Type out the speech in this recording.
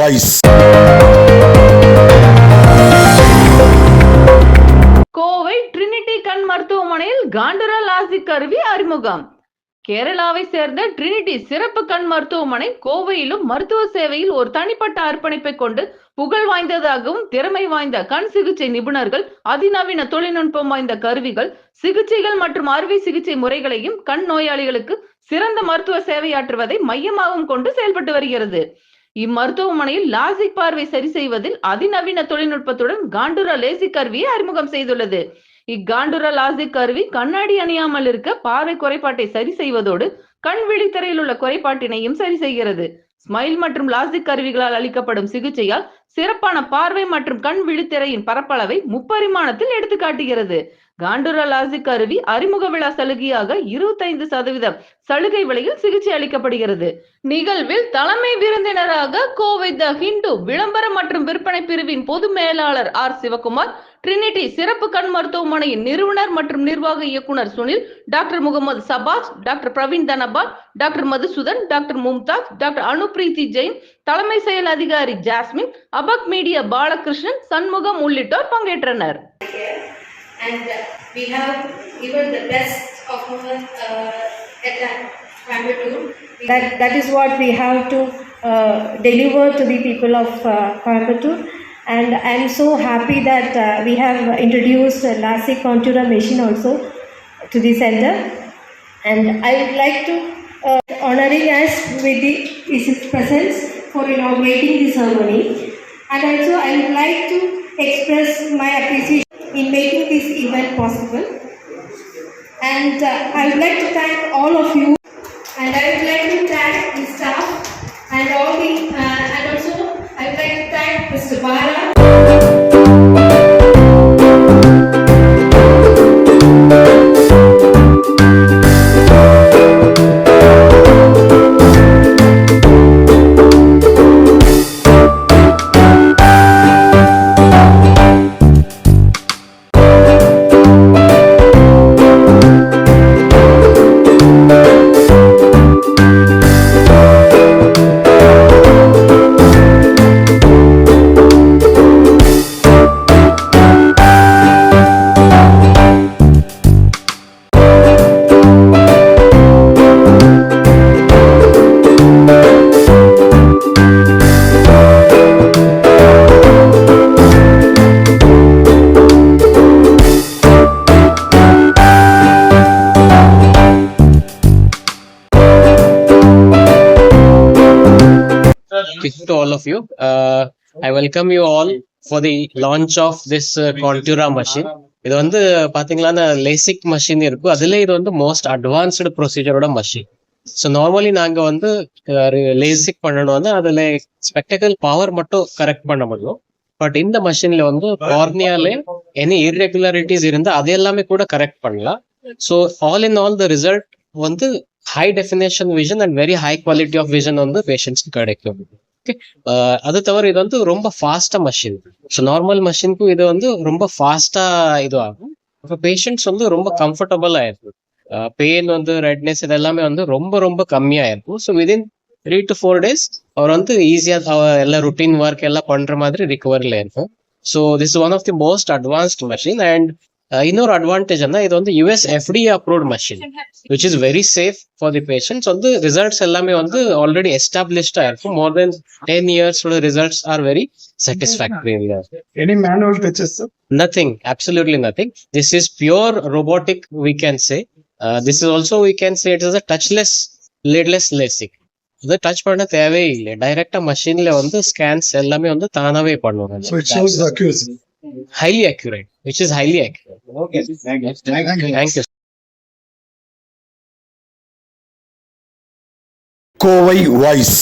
Voice Kovai Trinity கண் மருத்துவமனையில் காண்டுரா LASIK கருவி அறிமுகம். கேரளாவை சேர்ந்த ட்ரினிட்டி சிறப்பு கண் மருத்துவமனை கோவையிலும் மருத்துவ சேவையில் ஒரு தனிப்பட்ட அர்ப்பணிப்பை கொண்டு புகழ் வாய்ந்ததாகவும் திறமை வாய்ந்த கண் சிகிச்சை நிபுணர்கள் அதிநவீன தொழில்நுட்பம் வாய்ந்த கருவிகள் சிகிச்சைகள் மற்றும் அறுவை சிகிச்சை முறைகளையும் கண் நோயாளிகளுக்கு சிறந்த மருத்துவ சேவையாற்றுவதை மையமாகவும் கொண்டு செயல்பட்டு வருகிறது. இம்மருத்துவமனையில் லாசிக் பார்வை சரி செய்வதில் அதிநவீன தொழில்நுட்பத்துடன் காண்டுரா லேசிக் கருவியை அறிமுகம் செய்துள்ளது. இக்காண்டுரா லாசிக் கருவி கண்ணாடி அணியாமல் இருக்க பார்வை குறைபாட்டை சரி செய்வதோடு கண் விழித்திரையில் உள்ள குறைபாட்டினையும் சரி செய்கிறது. ஸ்மைல் மற்றும் லாசிக் கருவிகளால் அளிக்கப்படும் சிகிச்சையால் சிறப்பான பார்வை மற்றும் கண் விழித்திரையின் பரப்பளவை முப்பரிமாணத்தில் எடுத்துக்காட்டுகிறது. காண்டுரா லாசிக் கருவி அறிமுக விழா சலுகையாக இருபத்தைந்து சதவீதம் சலுகை விலையில் சிகிச்சை அளிக்கப்படுகிறது. நிகழ்வில் தலைமை விருந்தினராக கோவை த ஹிந்து விளம்பரம் மற்றும் விற்பனை பிரிவின் பொது மேலாளர் ஆர் சிவகுமார் ட்ரினிட்டி சிறப்பு கண் மருத்துவமனையின் நிறுவனர் மற்றும் நிர்வாக இயக்குனர் Sunil doctor Mohammed Shabaz doctor Praveen Dhanapal doctor Madhusudan doctor Mumtaz doctor Anupreethi Jain தலைமை செயல் அதிகாரி ஜாஸ்மின் அபக் மீடியா பாலகிருஷ்ணன் சண்முகம் உள்ளிட்டோர் பங்கேற்றனர் and uh, we have even the best of our uh, at Coimbatore. We That, that is what we have to uh, deliver to the people of uh, Coimbatore. And I'm so happy that uh, we have introduced LASIK Contour machine also to the center. And I would like to uh, honoring us with the presence for inaugurating the ceremony. And also I would like to express my appreciation in making this event possible. And uh, I would like to thank all of you Greetings to all of you. Uh, I welcome you all for the launch of this uh, Contura machine. இது வந்து பாத்தீங்கன்னா LASIK machine இருக்கும் அதுல இது வந்து most advanced ப்ரொசீஜரோட machine so normally நாங்க வந்து லேசிக் பண்ணணும் வந்து அதுல ஸ்பெக்டக்கல் பவர் மட்டும் கரெக்ட் பண்ண முடியும். பட் இந்த மஷின்ல வந்து கார்னியால எனி இர்ரெகுலாரிட்டிஸ் இருந்தா அது எல்லாமே கூட கரெக்ட் பண்ணலாம். So all in all the result வந்து high definition vision and very high quality of vision வந்து பேஷண்ட்ஸ்க்கு கிடைக்கும். Uh, அது தவிர இது வந்து ரொம்ப ஃபாஸ்டா மஷின் ஸோ நார்மல் மஷினுக்கும் இது வந்து ரொம்ப ஃபாஸ்டா இது ஆகும் இப்போ பேஷண்ட்ஸ் வந்து ரொம்ப கம்ஃபர்டபுளா இருக்கும். Uh, பெயின் வந்து ரெட்னஸ் இது எல்லாமே வந்து ரொம்ப ரொம்ப கம்மியா இருக்கும். So within three to four days அவர் வந்து ஈஸியா எல்லா ருட்டீன் ஒர்க் எல்லாம் பண்ற மாதிரி ரிகவரில இருக்கும் so this one of the most advanced machine and இன்னொரு அட்வான்டேஜ் என்ன இது வந்து US FDA approved machine which is very safe for the patients வந்து ரிசல்ட்ஸ் எல்லாமே வந்து ஆல்ரெடி எஸ்டாப்ளிஷ்டா இருக்கும் more than ten இயர்ஸோட results are very satisfactory Any manual touches, sir? nothing absolutely nothing this is pure robotic we can say uh, this is also we can say it is a touchless lidless lasik இது touch பண்ண தேவையே இல்லை டைரக்டா மஷின்ல வந்து scans எல்லாமே வந்து தானாவே So it பண்ணுவாங்க shows the accuracy. Highly accurate which is highly accurate Okay, thank you. Thank you. Thank you Kovai voice